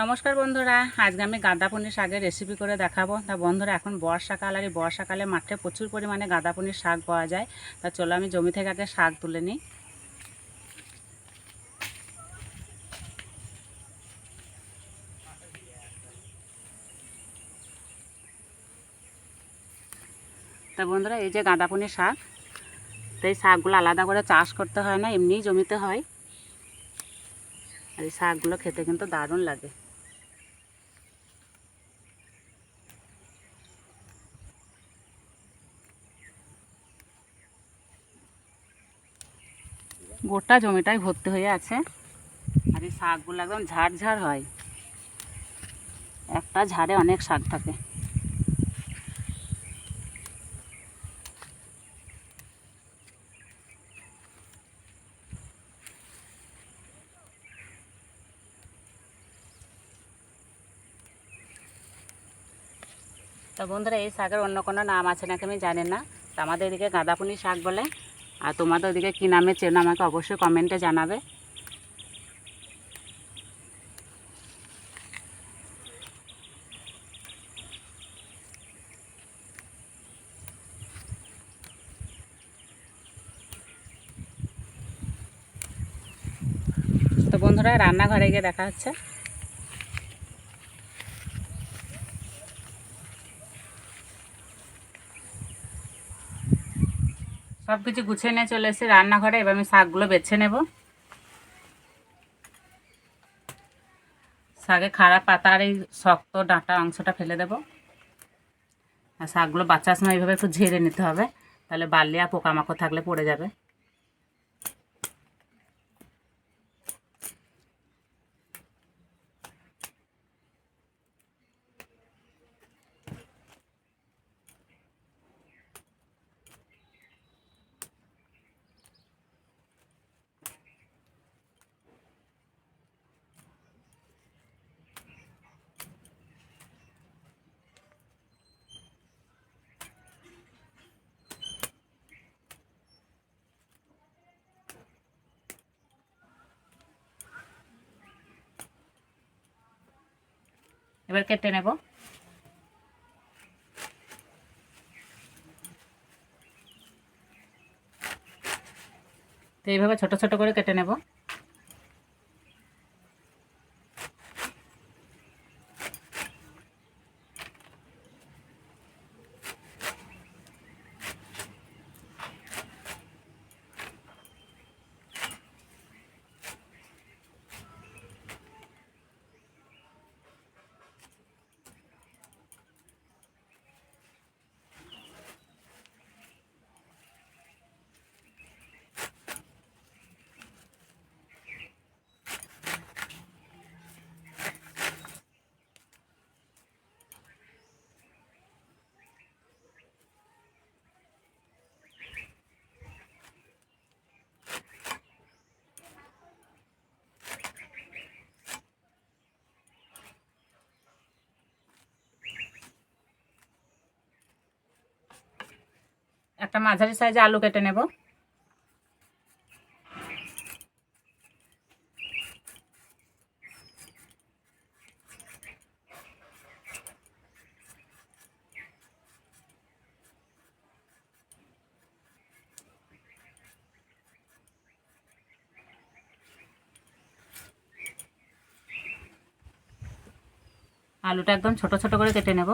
নমস্কার বন্ধুরা, আজকে আমি গাঁদা পনির শাকের রেসিপি করে দেখাবো। তা বন্ধুরা, এখন বর্ষাকাল আর এই বর্ষাকালে মাঠে প্রচুর পরিমাণে গাঁদা পনির শাক পাওয়া যায়। তা চলো আমি জমি থেকে আগে শাক তুলে নিই। তা বন্ধুরা, এই যে গাঁদা পনির শাক, তো এই শাকগুলো আলাদা করে চাষ করতে হয় না, এমনিই জমিতে হয়। আর এই শাকগুলো খেতে কিন্তু দারুণ লাগে। গোটা জমিটাই ভর্তি হয়ে আছে আর এই শাকগুলো একদম ঝাড় ঝাড় হয়। একটা ঝাড়ে অনেক শাক থাকে। তা বন্ধুরা, এই শাকের অন্য কোনো নাম আছে নাকি আমি জানি না। তা আমাদের এদিকে গাঁদাপুনি শাক বলে। আর তোমাদের ওদিকে কী নামে চেনো আমাকে অবশ্যই কমেন্টে জানাবে। তো বন্ধুরা, রান্নাঘরে গিয়ে দেখা হচ্ছে। সব কিছু গুছিয়ে নিয়ে চলে এসে রান্নাঘরে, এবার আমি শাকগুলো বেছে নেব। শাকে খারাপ পাতার এই শক্ত ডাঁটা অংশটা ফেলে দেব। আর শাকগুলো বাচ্চার সময় এইভাবে একটু ঝেড়ে নিতে হবে, তাহলে বালি আর পোকামাকড় থাকলে পড়ে যাবে। এবার কেটে নেব। তো এইভাবে ছোট ছোট করে কেটে নেব। একটা মাঝারি সাইজে আলু কেটে নেব। আলুটা একদম ছোট ছোট করে কেটে নেব।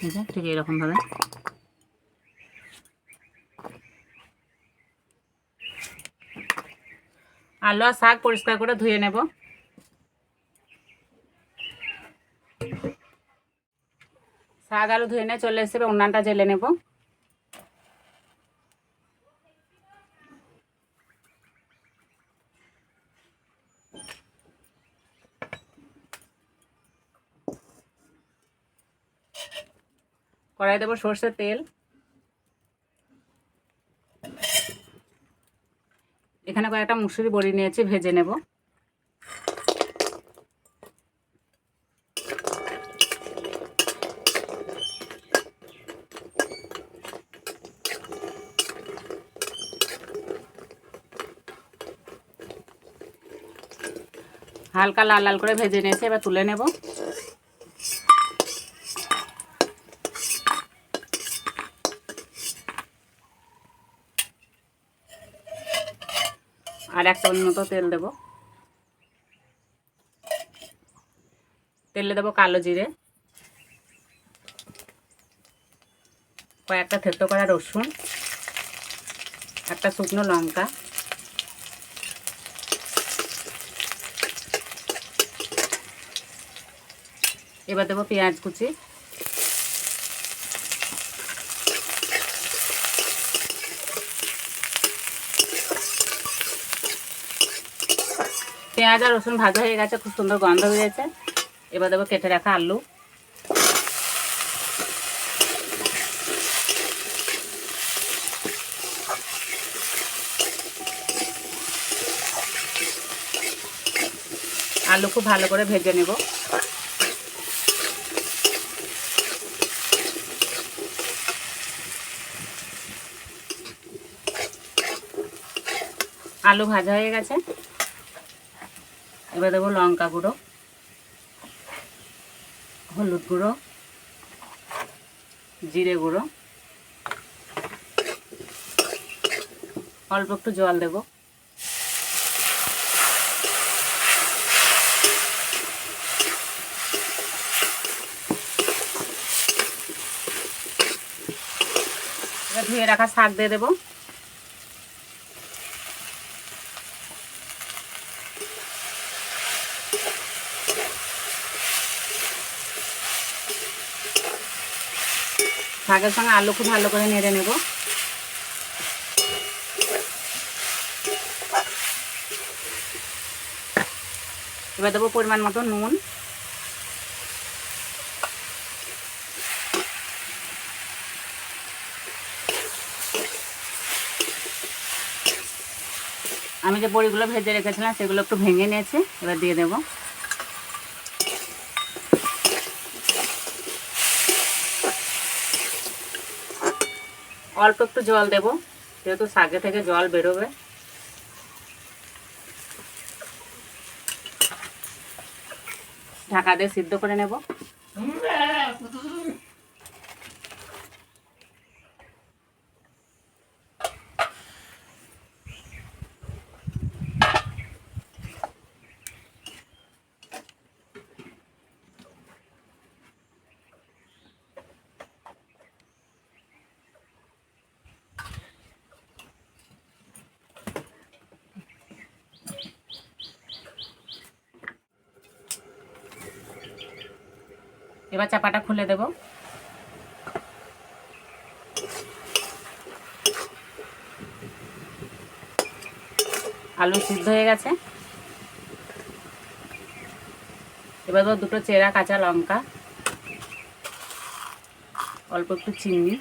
ঠিক আছে ঠিক এরকমভাবে আলু আর শাক পরিষ্কার করে ধুয়ে নেব। শাক আলু ধুয়ে নিয়ে চলে এসে উনানটা জেলে নেব। কড়াই দেবো সর্ষের তেল। এখানে কয়েকটা মুসুরি বড়ি নিয়েছি, ভেজে নেব। হালকা লাল লাল করে ভেজে নিয়েছে, এবার তুলে নেব। আর মতো তেল দেব। তেলে দেবো কালো জিরে। কয়েকটা থেতো করা রসুন। একটা শুকনো লঙ্কা। এবার দেবো পেঁয়াজ কুচি। পেঁয়াজ আর রসুন ভাজা হয়ে গেছে, খুব সুন্দর গন্ধ বেরিয়েছে। এবার দেবো কেটে রাখা আলু। আলু খুব ভালো করে ভেজে নেব। আলু ভাজা হয়ে গেছে। এবার দেবো লঙ্কা গুঁড়ো, হলুদ গুঁড়ো, জিরে গুঁড়ো। অল্প একটু জল দেবো। ধুয়ে রাখা শাক দিয়ে দেবো। শাকের সঙ্গে আলু খুব ভালো করে নেড়ে নেব। এবার দেবো পরিমাণ মতো নুন। আমি যে বড়িগুলো ভেজে রেখেছিলাম, সেগুলো একটু ভেঙে নিয়েছি, এবার দিয়ে দেবো। অল্প একটু জল দেব যেহেতু শাকে থেকে জল বেরোবে। ঢাকা দিয়ে সিদ্ধ করে নেব। এবার চাপাটা খুলে দেব। আলু সিদ্ধ হয়ে গেছে। এবার দুটো চেরা কাঁচা লঙ্কা, অল্প একটু চিনি।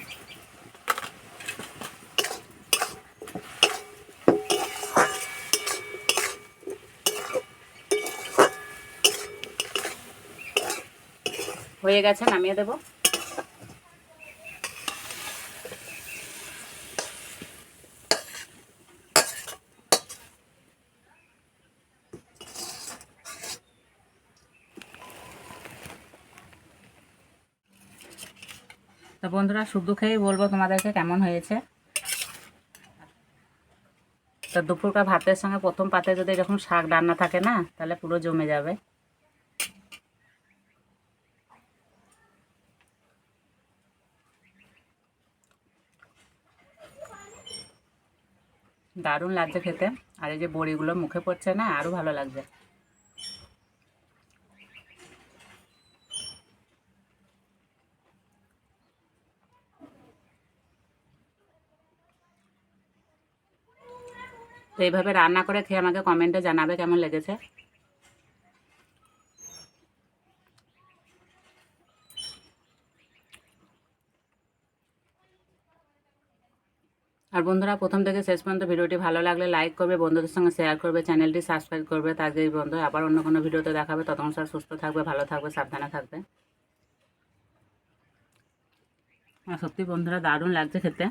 হয়ে গেছে, নামিয়ে দেব। তো বন্ধুরা শুধু খেয়েই বলব তোমাদেরকে কেমন হয়েছে। তো দুপুরকার ভাতের সঙ্গে প্রথম পাতে যদি এরকম শাক রান্না থাকে না, তাহলে পুরো জমে যাবে। দারুণ লাগছে খেতে। আর এই যে বড়িগুলো মুখে পড়ছে না আরও ভালো লাগছে। তো এইভাবে রান্না করে খেয়ে আমাকে কমেন্টে জানাবে কেমন লেগেছে। আর বন্ধুরা, প্রথম থেকে শেষ পর্যন্ত ভিডিওটি ভালো লাগলে লাইক করবে, বন্ধুদের সঙ্গে শেয়ার করবে চ্যানেলটি সাবস্ক্রাইব করবে তাদের বন্ধু আবার অন্য কোনো ভিডিওতে দেখাবে। ততক্ষণ স্যার সুস্থ থাকবে, ভালো থাকবে, সাবধানে থাকবে। আর সত্যি বন্ধুরা, দারুণ লাগছে খেতে।